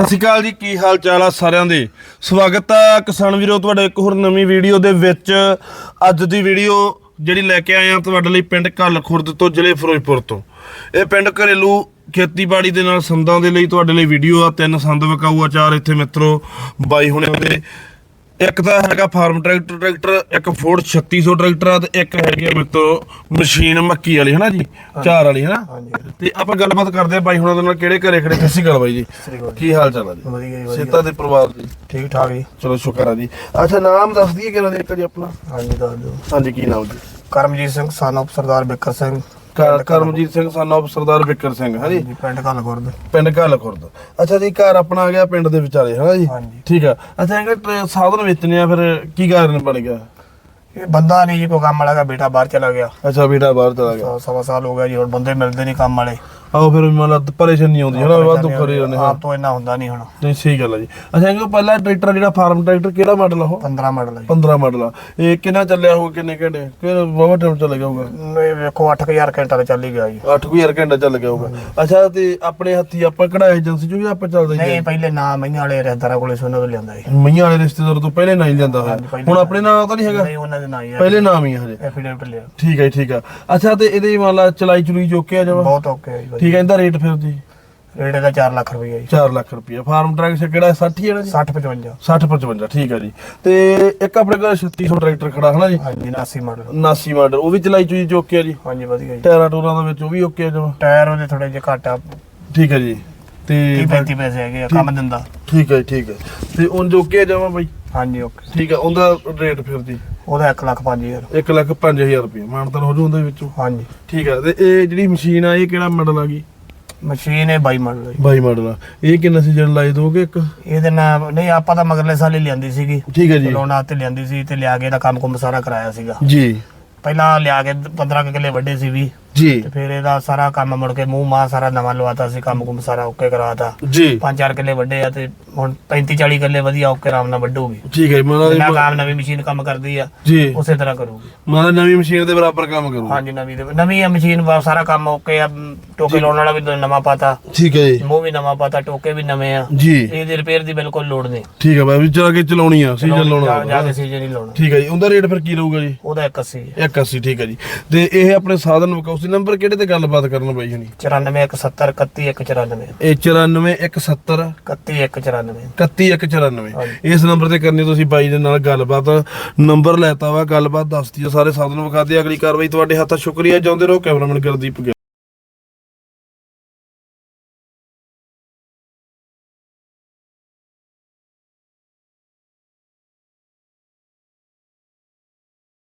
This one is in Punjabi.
ਸਤਿ ਸ਼੍ਰੀ ਅਕਾਲ ਜੀ, ਕੀ ਹਾਲ ਚਾਲ ਆ ਸਾਰਿਆਂ ਦੇ? ਸਵਾਗਤ ਆ ਕਿਸਾਨ ਵੀਰੋ, ਤੁਹਾਡੇ ਇੱਕ ਹੋਰ ਨਵੀਂ ਵੀਡੀਓ ਦੇ ਵਿੱਚ। ਅੱਜ ਦੀ ਵੀਡੀਓ ਜਿਹੜੀ ਲੈ ਕੇ ਆਏ ਆ ਤੁਹਾਡੇ ਲਈ ਪਿੰਡ ਕੱਲ ਖੁਰਦ ਤੋਂ, ਜ਼ਿਲ੍ਹੇ ਫਿਰੋਜ਼ਪੁਰ ਤੋਂ। ਇਹ ਪਿੰਡ ਘਰੇਲੂ ਖੇਤੀਬਾੜੀ ਦੇ ਨਾਲ ਸੰਦਾਂ ਦੇ ਲਈ ਤੁਹਾਡੇ ਲਈ ਵੀਡੀਓ ਆ। ਤਿੰਨ ਸੰਦ ਵਿਕਾਊ ਆ ਚਾਰ ਇੱਥੇ ਮਿੱਤਰੋ, ਬਾਈ ਹੁਣੇ ਉਹਦੇ ਇੱਕ ਤਾਂ ਹੈਗਾ ਫਾਰਮ ਟਰੈਕਟਰ ਟਰੈਕਟਰ ਇੱਕ ਫੋਰਡ 3600 ਟਰੈਕਟਰ ਆ ਤੇ ਇੱਕ ਹੈਗੀ ਆ ਮਿੱਤਰੋ ਮਸ਼ੀਨ ਮੱਕੀ ਵਾਲੀ ਹਨਾ ਜੀ? ਚਾਰ ਵਾਲੀ ਹਨਾ? ਤੇ ਆਪਾਂ ਗੱਲਬਾਤ ਕਰਦੇ ਆ ਬਾਈ ਹੁਣਾਂ ਦੇ ਨਾਲ ਕਿਹੜੇ ਘਰੇ ਖੜੇ? ਸ਼੍ਰੀ ਅਕਾਲ ਬਾਈ ਜੀ। ਕੀ ਹਾਲ ਚਾਲ ਆ ਜੀ? ਵਧੀਆ ਜੀ ਸੇਤਾ ਦੇ ਪਰਿਵਾਰ ਦੀ? ਠੀਕ ਠਾਕ ਜੀ। ਚਲੋ ਸ਼ੁਕਰ ਆ ਜੀ। ਅੱਛਾ ਨਾਮ ਦੱਸ ਦਈਏ ਕਿਹੜਾ ਦੇ ਇੱਕ ਜੀ ਆਪਣਾ? ਹਾਂਜੀ ਦੱਸ ਦਿਓ। ਹਾਂਜੀ ਕੀ ਨਾਮ ਜੀ? ਕਰਮਜੀਤ ਸਿੰਘ of ਸਰਦਾਰ ਬਿੱਕਰ ਸਿੰਘ। ਕਰ- ਕਰਮਜੀਤ ਸਿੰਘ ਸਾਨੂੰ ਸਰਦਾਰ ਵਿਕਰ ਸਿੰਘ ਹਾਂਜੀ ਜੀ? ਪਿੰਡ ਘੱਲ ਖੁਰਦ ਪਿੰਡ ਘਾਲ ਖੁਰਦ ਅੱਛਾ ਜੀ ਘਰ ਆਪਣਾ ਆ ਗਿਆ ਪਿੰਡ ਦੇ ਵਿਚਾਲੇ ਹਨਾ ਜੀ? ਹਾਂਜੀ। ਠੀਕ ਆ। ਅੱਛਾ ਇਹ ਕਿ ਸਾਧਨ ਵੇਚਣੇ ਆ ਫਿਰ ਕੀ ਕਾਰਨ ਬਣ ਗਿਆ? ਇਹ ਬੰਦਾ ਨਹੀਂ ਜੀ ਕੋਈ ਕੰਮ ਵਾਲਾ ਦਾ ਬੇਟਾ ਬਾਹਰ ਚਲਾ ਗਿਆ। ਅੱਛਾ ਬੇਟਾ ਬਾਹਰ ਚਲਾ ਗਿਆ। ਸਵਾ- ਸਵਾ ਸਾਲ ਹੋ ਗਿਆ ਜੀ ਹੁਣ ਬੰਦੇ ਮਿਲਦੇ ਨਹੀਂ ਕੰਮ ਵਾਲੇ। ਆਓ ਫਿਰ ਮਤਲਬ ਪਰੇਸ਼ਾਨੀ ਆਉਂਦੀ ਹੈ ਨਾ ਵਾਧੂ ਜਾਂਦੇ ਹਾਂ। ਆਪ ਤੋਂ ਇੰਨਾ ਹੁੰਦਾ ਨਹੀਂ ਹੁਣ। ਨਹੀਂ ਸਹੀ ਗੱਲ ਆ ਜੀ। ਅੱਛਾ ਇਹ ਪਹਿਲਾ ਟਰੈਕਟਰ ਜਿਹੜਾ ਫਾਰਮ ਟਰੈਕਟਰ ਕਿਹੜਾ ਮਾਡਲ ਆ ਉਹ? 15 ਮਾਡਲ ਹੈ 15 ਮਾਡਲ ਆ। ਇਹ ਕਿੰਨਾ ਚੱਲਿਆ ਹੋਊਗਾ ਕਿੰਨੇ ਘੰਟੇ? ਕਿਹੜਾ ਬਹੁਤ ਟਾਈਮ ਚੱਲ ਗਿਆ ਹੋਊਗਾ। ਇਹ ਵੇਖੋ 8000 ਘੰਟਾ ਤੇ ਚੱਲ ਹੀ ਗਿਆ ਜੀ। 8000 ਘੰਟਾ ਚੱਲ ਗਿਆ ਹੋਊਗਾ। ਅੱਛਾ ਤੇ ਆਪਣੇ ਹੱਥੀ ਆਪਾਂ ਕਢਾਈ ਏਜੰਸੀ ਚੋਂ ਵੀ ਆਪਾਂ ਚੱਲਦੇ ਨਹੀਂ ਪਹਿਲੇ ਨਾ ਮਈਆਂ ਵਾਲੇ ਰਹਿਦਾਰਾਂ ਕੋਲੇ ਸੁਣੋ ਤੋਂ ਲਿਆਂਦਾ ਜੀ। ਮਈਆਂ ਵਾਲੇ ਰਿਸ਼ਤੇਦਾਰ ਤੋਂ ਪਹਿਲੇ ਹੋਇਆ। ਹਾਂਜੀ, ਪਹਿਲੇ ਹੁਣ ਆਪਣੇ ਨਾਲ ਤਾਂ ਨਹੀਂ ਹੈਗਾ? ਨਹੀਂ ਉਹਨਾਂ ਦੇ ਨਾਂ ਹੀ ਹੈ ਪਹਿਲੇ ਨਾਮ ਹੀ ਹਜੇ ਐਫੀਡੇਵਿਟ ਲਿਆ। ਠੀਕ ਹੈ ਠੀਕ ਆ। ਅੱਛਾ ਤੇ ਇਹਦੇ ਮੰਨ ਲਾ ਚਲਾਈ ਚਲੂਈ ਚੋਕੇ ਆ ਜਾਵਾ ਬਹੁਤ ਓਕੇ ਹੈ ਜੀ। ਠੀਕ ਹੈ ਇਹਦਾ ਰੇਟ ਫਿਰ ਜੀ ਰੇਟ ਇਹਦਾ 4 ਲੱਖ ਰੁਪਏ ਜੀ। 4 ਲੱਖ ਰੁਪਏ ਫਾਰਮ ਟਰੈਕ ਕਿਹੜਾ 60 ਹੈ ਨਾ ਜੀ? 60 55 60 55 ਠੀਕ ਹੈ ਜੀ। ਤੇ ਇੱਕ ਆਪਣੇ ਕੋਲ 3600 ਟਰੈਕਟਰ ਖੜਾ ਹਨਾ ਜੀ? ਹਾਂਜੀ 89 ਮਾਡਲ। 79 ਮਾਡਲ ਉਹ ਵੀ ਚਲਾਈ ਚਲੂਈ ਚੋਕੇ ਆ ਜੀ? ਹਾਂਜੀ ਵਧੀਆ ਜੀ। ਟਾਇਰਾਂ ਟੂਰਾਂ ਦੇ ਵਿੱਚ ਉਹ ਵੀ ਓਕੇ ਆ ਜਾਵਾ ਟਾਇਰ ਉਹਦੇ ਥੋੜੇ ਜਿਹਾ ਘੱਟ ਆ। ਠੀਕ ਹੈ ਜੀ। ਤੇ 30 35 ਪੈਸੇ ਹੈਗੇ ਆ ਕੰਮ ਦਿੰਦਾ। ਠੀਕ ਹੈ ਜੀ, ਠੀਕ ਹੈ। ਤੇ ਉਹ ਓਕੇ ਆ ਜਾਵਾ ਬਾਈ? ਹਾਂਜੀ ਓਕੇ। ਠੀਕ ਹੈ ਉਹਦਾ ਰੇਟ ਫਿਰ ਜੀ? ਉਹਦਾ 1 ਲੱਖ 5000 1 ਲੱਖ 5000 ਰੁਪਏ ਮਾਨਤਨ ਹੋ ਜੂ ਉਹਦੇ ਵਿੱਚੋਂ? ਹਾਂਜੀ। ਠੀਕ ਹੈ ਤੇ ਇਹ ਜਿਹੜੀ ਮਸ਼ੀਨ ਆ ਇਹ ਕਿਹੜਾ ਮਾਡਲ ਆ ਗਈ ਮਸ਼ੀਨ ਹੈ 22 ਮਾਡਲ ਜੀ। 22 ਮਾਡਲ ਆ। ਇਹ ਕਿੰਨਾ ਸੀਜ਼ਨ ਲਾਏ ਦੋਗੇ ਇੱਕ? ਇਹਦੇ ਨਾਲ ਨਹੀਂ ਆਪਾਂ ਤਾਂ ਮਗਰਲੇ ਸਾਲ ਹੀ ਲਿਆਂਦੀ ਸੀਗੀ। ਠੀਕ ਹੈ ਜੀ। ਚਲਾਉਣਾ ਤੇ ਲਿਆਂਦੀ ਸੀ ਤੇ ਲਿਆ ਕੇ ਇਹਦਾ ਕੰਮ ਕੁੰਮ ਸਾਰਾ ਕਰਾਇਆ ਸੀਗਾ। ਜੀ। ਪਹਿਲਾਂ ਲਿਆ ਕੇ 15 ਕੁ ਕਿੱਲੇ ਵੱਡੇ ਸੀ ਵੀ ਜੀ। ਤੇ ਫਿਰ ਇਹਦਾ ਸਾਰਾ ਕੰਮ ਮੁੜ ਕੇ ਮੂੰਹ ਮਾਂ ਸਾਰਾ ਨਵਾਂ ਲਵਾਤਾ ਸੀ ਕੰਮ ਕੁੰਮ ਸਾਰਾ ਓਕੇ ਕਰਾਤਾ। ਜੀ। ਪੰਜ ਚਾਰ ਕਿੱਲੇ ਵੱਡੇ ਆ ਤੇ ਹੁਣ 35 40 ਕਿੱਲੇ ਵਧੀਆ ਓਕੇ ਆਰਾਮ ਨਾਲ ਵੱਢੂਗੀ। ਠੀਕ ਹੈ ਮਤਲਬ ਕੰਮ ਨਵੀਂ ਮਸ਼ੀਨ ਕੰਮ ਕਰਦੀ ਆ ਜੀ। ਉਸੇ ਤਰ੍ਹਾਂ ਕਰੂਗੀ। ਮਤਲਬ ਨਵੀਂ ਮਸ਼ੀਨ ਦੇ ਬਰਾਬਰ ਕੰਮ ਕਰੂ ਹਾਂਜੀ ਨਵੀਂ ਦੇ ਨਵੀਂ ਆ ਮਸ਼ੀਨ ਵਾ ਸਾਰਾ ਕੰਮ ਓਕੇ ਆ ਟੋਕੇ ਲਾਉਣ ਵਾਲਾ ਵੀ ਨਵਾਂ ਪਾਤਾ। ਠੀਕ ਹੈ ਜੀ। ਮੂੰਹ ਵੀ ਨਵਾਂ ਪਾਤਾ ਟੋਕੇ ਵੀ ਨਵੇਂ ਆ। ਜੀ। ਇਹਦੀ ਰਿਪੇਅਰ ਦੀ ਬਿਲਕੁਲ ਲੋੜ ਨਹੀਂ। ਠੀਕ ਹੈ ਬਾਈ ਵੀ ਚਲਾ ਕੇ ਚਲਾਉਣੀ ਆ ਸੀਜ਼ਨ ਜਾ- ਜਾ ਲਾਉਣਾ ਕੇ ਸੀਜ਼ਨ ਹੀ ਲਾਉਣਾ। ਠੀਕ ਹੈ ਜੀ ਉਹਦਾ ਰੇਟ ਫਿਰ ਕੀ ਰਹੂਗਾ ਜੀ? ਉਹਦਾ 81 ਹੈ 81 ਠੀਕ ਹੈ ਜੀ। ਤੇ ਇਹ ਆਪਣੇ ਸਾਧਨ ਵਿਕਾਉਸੀ ਨੰਬਰ ਕਿਹੜੇ ਤੇ ਗੱਲਬਾਤ ਕਰਨ ਬਾਈ ਹਣੀ? 94 170 31 194 ਇਹ 94170 31 194 31194 ਹਾਂਜੀ। ਇਸ ਨੰਬਰ ਤੇ ਕਰਨੀ ਤੁਸੀਂ ਬਾਈ ਦੇ ਨਾਲ ਗੱਲਬਾਤ। ਨੰਬਰ ਲੈਤਾ ਵਾ ਗੱਲਬਾਤ ਦੱਸਦੀ ਸਾਰੇ ਸਾਧਨ ਵਿਖਾਦੇ ਅਗਲੀ ਕਾਰਵਾਈ ਤੁਹਾਡੇ ਹੱਥ ਸ਼ੁਕਰੀਆ ਚਾਹੁੰਦੇ ਰਹੋ ਕੈਮਰਾਮੈਨ ਗੁਰਦੀਪ